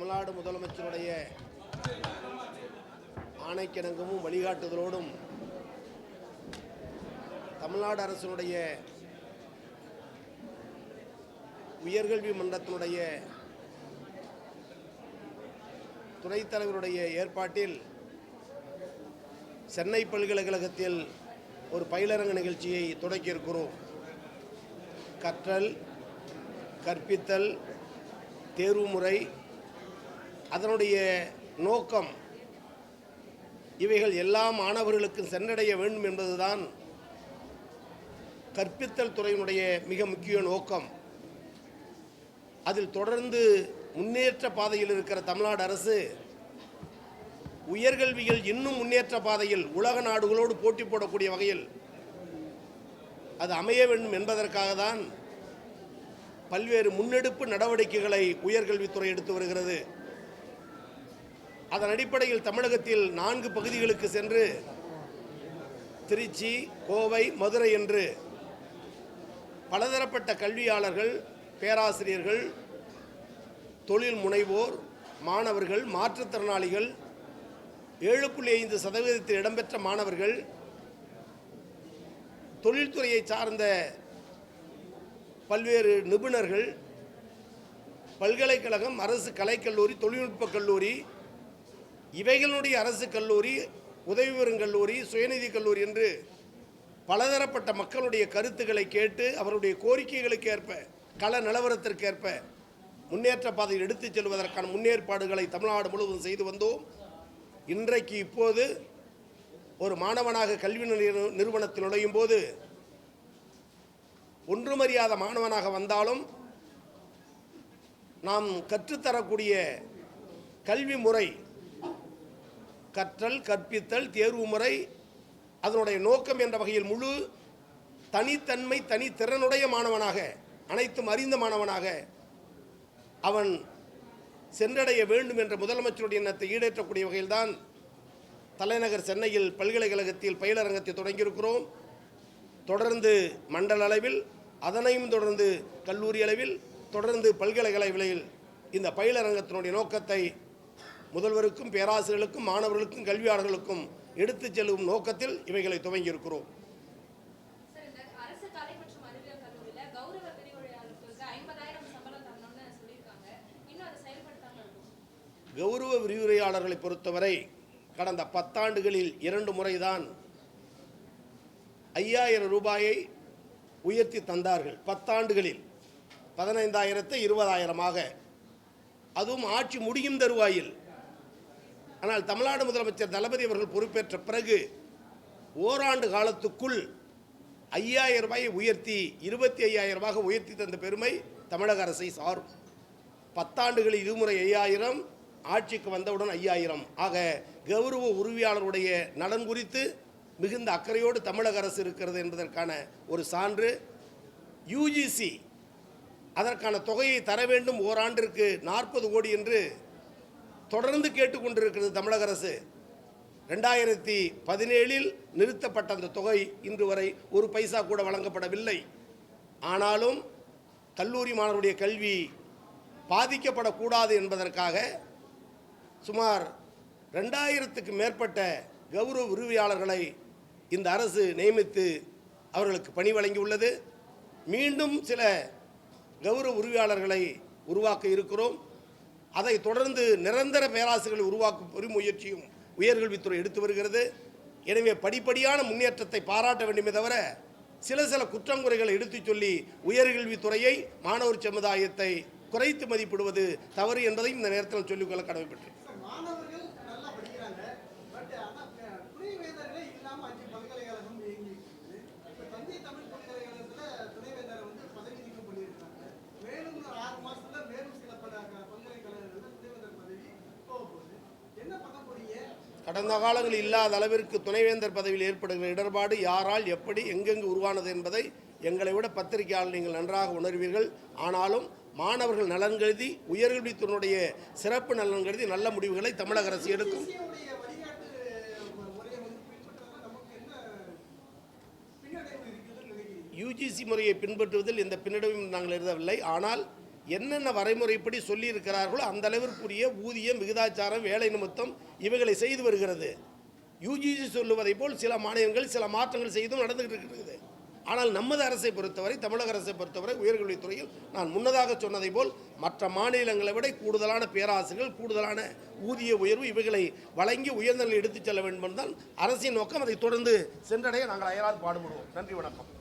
தமிழ்நாடு முதலமைச்சருடைய ஆணைக்கிணங்கமும் வழிகாட்டுதலோடும் தமிழ்நாடு அரசினுடைய உயர்கல்வி மன்றத்தினுடைய துணைத் தலைவருடைய ஏற்பாட்டில் சென்னை பல்கலைக்கழகத்தில் ஒரு பயிலரங்க நிகழ்ச்சியை தொடக்கியிருக்கிறோம். கற்றல் கற்பித்தல் தேர்வு முறை அதனுடைய நோக்கம் இவைகள் எல்லா மாணவர்களுக்கும் சென்றடைய வேண்டும் என்பதுதான் கற்பித்தல் துறையினுடைய மிக முக்கிய நோக்கம். அதில் தொடர்ந்து முன்னேற்ற பாதையில் இருக்கிற தமிழ்நாடு அரசு உயர்கல்வியில் இன்னும் முன்னேற்ற பாதையில் உலக நாடுகளோடு போட்டி போடக்கூடிய வகையில் அது அமைய வேண்டும் என்பதற்காக தான் பல்வேறு முன்னெடுப்பு நடவடிக்கைகளை உயர்கல்வித்துறை எடுத்து வருகிறது. அதன் அடிப்படையில் தமிழகத்தில் நான்கு பகுதிகளுக்கு சென்று திருச்சி கோவை மதுரை என்று பலதரப்பட்ட கல்வியாளர்கள் பேராசிரியர்கள் தொழில் முனைவோர் மாணவர்கள் மாற்றுத்திறனாளிகள் ஏழு புள்ளி ஐந்து சதவீதத்தில் இடம்பெற்ற மாணவர்கள் தொழில்துறையை சார்ந்த பல்வேறு நிபுணர்கள் பல்கலைக்கழகம் அரசு கலைக்கல்லூரி தொழில்நுட்பக் கல்லூரி இவைகளுடைய அரசு கல்லூரி உதவி பெறும் கல்லூரி சுயநிதி கல்லூரி என்று பலதரப்பட்ட மக்களுடைய கருத்துக்களை கேட்டு அவருடைய கோரிக்கைகளுக்கு ஏற்ப கள நிலவரத்திற்கேற்ப முன்னேற்ற பாதையில் எடுத்துச் செல்வதற்கான முன்னேற்பாடுகளை தமிழ்நாடு முழுவதும் செய்து வந்தோம். இன்றைக்கு இப்போது ஒரு மாணவனாக கல்வி நிறுவனத்தில் நுழையும் போது ஒன்றுமறியாத மாணவனாக வந்தாலும் நாம் கற்றுத்தரக்கூடிய கல்வி முறை கற்றல் கற்பித்தல் தேர்வு முறை அதனுடைய நோக்கம் என்ற வகையில் முழு தனித்தன்மை தனித்திறனுடைய மாணவனாக அனைத்தும் அறிந்த மாணவனாக அவன் சென்றடைய வேண்டும் என்ற முதலமைச்சருடைய எண்ணத்தை ஈடேற்றக்கூடிய வகையில்தான் தலைநகர் சென்னையில் பல்கலைக்கழகத்தில் பயிலரங்கத்தை தொடங்கியிருக்கிறோம். தொடர்ந்து மண்டல அளவில் அதனையும் தொடர்ந்து கல்லூரி அளவில் தொடர்ந்து பல்கலைக்கழக இந்த பயிலரங்கத்தினுடைய நோக்கத்தை முதல்வருக்கும் பேராசிரியர்களுக்கும் மாணவர்களுக்கும் கல்வியாளர்களுக்கும் எடுத்துச் செல்லும் நோக்கத்தில் இவைகளை துவங்கியிருக்கிறோம். கௌரவ விரிவுரையாளர்களை பொறுத்தவரை கடந்த பத்தாண்டுகளில் இரண்டு முறைதான் ஐயாயிரம் ரூபாயை உயர்த்தி தந்தார்கள். பத்தாண்டுகளில் பதினைந்தாயிரத்தை இருபதாயிரமாக. அதுவும் ஆட்சி முடியும் தருவாயில் ஆனால் தமிழ்நாடு முதலமைச்சர் தளபதி அவர்கள் பொறுப்பேற்ற பிறகு ஓராண்டு காலத்துக்குள் ஐயாயிரம் ரூபாயை உயர்த்தி இருபத்தி ஐயாயிரம் ரூபாய் உயர்த்தி தந்த பெருமை தமிழக அரசை சாரும். பத்தாண்டுகளில் இருமுறை ஐயாயிரம் ஆட்சிக்கு வந்தவுடன் ஐயாயிரம். ஆக கௌரவ உருவியாளருடைய நலன் குறித்து மிகுந்த அக்கறையோடு தமிழக அரசு இருக்கிறது என்பதற்கான ஒரு சான்று. யூஜிசி அதற்கான தொகையை தர வேண்டும். ஓராண்டிற்கு நாற்பது கோடி என்று தொடர்ந்து கேட்டுக்கொண்டிருக்கிறது தமிழக அரசு. ரெண்டாயிரத்தி பதினேழில் நிறுத்தப்பட்ட அந்த தொகை இன்று வரை ஒரு பைசா கூட வழங்கப்படவில்லை. ஆனாலும் கல்லூரி மாணவருடைய கல்வி பாதிக்கப்படக்கூடாது என்பதற்காக சுமார் ரெண்டாயிரத்துக்கு மேற்பட்ட கௌரவ உரிமையாளர்களை இந்த அரசு நியமித்து அவர்களுக்கு பணி வழங்கியுள்ளது. மீண்டும் சில கௌரவ உரிமையாளர்களை உருவாக்க இருக்கிறோம். அதை தொடர்ந்து நிரந்தர பேராசிரியர்களை உருவாக்கும் பெருமுயற்சியும் உயர்கல்வித்துறை எடுத்து வருகிறது. எனவே படிப்படியான முன்னேற்றத்தை பாராட்ட வேண்டுமே தவிர சில சில குற்றங்குறைகளை எடுத்துச் சொல்லி உயர்கல்வித்துறையை மாணவர் சமுதாயத்தை குறைத்து மதிப்பிடுவது தவறு என்பதையும் இந்த நேரத்தில் சொல்லிக்கொள்ள கடமைப்பட்டேன் கடந்த காலங்களில் இல்லாத அளவிற்கு துணைவேந்தர் பதவியில் ஏற்படுகிற இடர்பாடு யாரால் எப்படி எங்கெங்கு உருவானது என்பதை எங்களை விட பத்திரிகையாளர் நீங்கள் நன்றாக உணர்வீர்கள். ஆனாலும் மாணவர்கள் நலன் கருதி உயர்கல்வித்துறையினுடைய சிறப்பு நலன் கருதி நல்ல முடிவுகளை தமிழக அரசு எடுக்கும். முறையை யூஜிசி முறையை பின்பற்றுவதில் எந்த பின்னடைவும் நாங்கள் எழுதவில்லை ஆனால் என்னென்ன வரைமுறைப்படி சொல்லியிருக்கிறார்களோ அந்த அளவிற்குரிய ஊதியம் விகிதாச்சாரம் வேலை நிமித்தம் இவைகளை செய்து வருகிறது. யூஜிசி சொல்லுவதைப் போல் சில மாநிலங்கள் சில மாற்றங்கள் செய்தும் நடந்துகிட்டு இருக்கிறது. ஆனால் நமது அரசை பொறுத்தவரை தமிழக அரசை பொறுத்தவரை உயர்கல்வித்துறையில் நான் முன்னதாக சொன்னதை போல் மற்ற மாநிலங்களை விட கூடுதலான பேராசிரியர்கள் கூடுதலான ஊதிய உயர்வு இவைகளை வழங்கி உயர்ந்த எடுத்துச் செல்ல வேண்டும் என்றால் அரசின் நோக்கம். அதை தொடர்ந்து சென்றடைய நாங்கள் அயராது பாடுபடுவோம். நன்றி வணக்கம்.